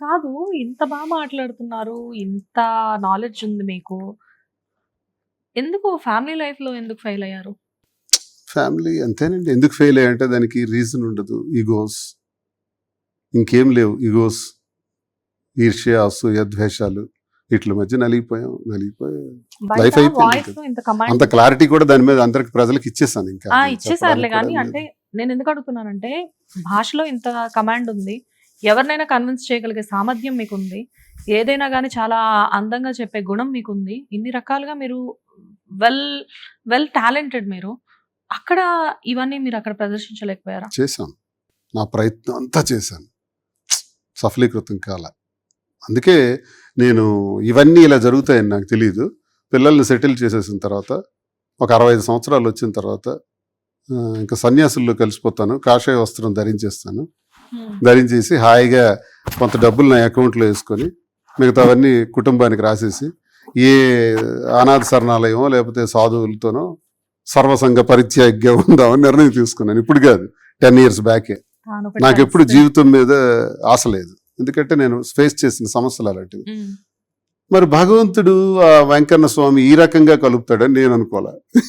కాదు ఇంత బాగా మాట్లాడుతున్నారు ఇంత నాలెడ్జ్ ఉంది మీకు. ఎందుకు ఫ్యామిలీ లైఫ్లో ఎందుకు ఫెయిల్ అయ్యారు? ఫ్యామిలీ అంతేనండి. ఎందుకు ఫెయిల్ అయ్యంటే దానికి రీజన్ ఉండదు. ఈగోస్ ఇంకేం లేవు. ఈగోస్ ఈర్ష్య అసూయ ద్వేషాలు వీటి మధ్య నలిగిపోయాం. నలిగిపోయి బయట అయిపోయింది అంత క్లారిటీ కూడా దాని మీద అందరికి ప్రజలకు ఇచ్చేసాను ఇంకా. ఇచ్చేసారులే కానీ అంటే. నేను ఎందుకు అడుగుతున్నానంటే భాషలో ఇంత కమాండ్ ఉంది. ఎవరినైనా కన్విన్స్ చేయగలిగే సామర్థ్యం మీకు ఉంది ఏదైనా కానీ చాలా అందంగా చెప్పే గుణం మీకు ఉంది ఇన్ని రకాలుగా మీరు వెల్ వెల్ టాలెంటెడ్ మీరు. అక్కడ ఇవన్నీ మీరు అక్కడ ప్రదర్శించలేకపోయారా? చేశాను. నా ప్రయత్నం అంతా చేశాను. సఫలీకృతం కాల. అందుకే నేను ఇవన్నీ ఇలా జరుగుతాయని నాకు తెలియదు పిల్లల్ని సెటిల్ చేసేసిన తర్వాత ఒక అరవై ఐదు సంవత్సరాలు వచ్చిన తర్వాత ఇంకా సన్యాసుల్లో కలిసిపోతాను. కాషాయ వస్త్రం ధరించేస్తాను. ధరించేసి హాయిగా కొంత డబ్బులు నా అకౌంట్లో వేసుకొని మిగతావన్నీ కుటుంబానికి రాసేసి ఏ అనాథ శరణాలయమో లేకపోతే సాధువులతోనో సర్వసంగ పరిత్యాగ్గా ఉందామని నిర్ణయం తీసుకున్నాను. ఇప్పుడు కాదు టెన్ ఇయర్స్ బ్యాకే నాకు ఎప్పుడు. జీవితం మీద ఆశ లేదు. ఎందుకంటే నేను ఫేస్ చేసిన సమస్యలు అలాంటివి. ఉమ్. మరి భగవంతుడు ఆ వెంకన్న స్వామి ఈ రకంగా కలుపుతాడని నేను అనుకోలే.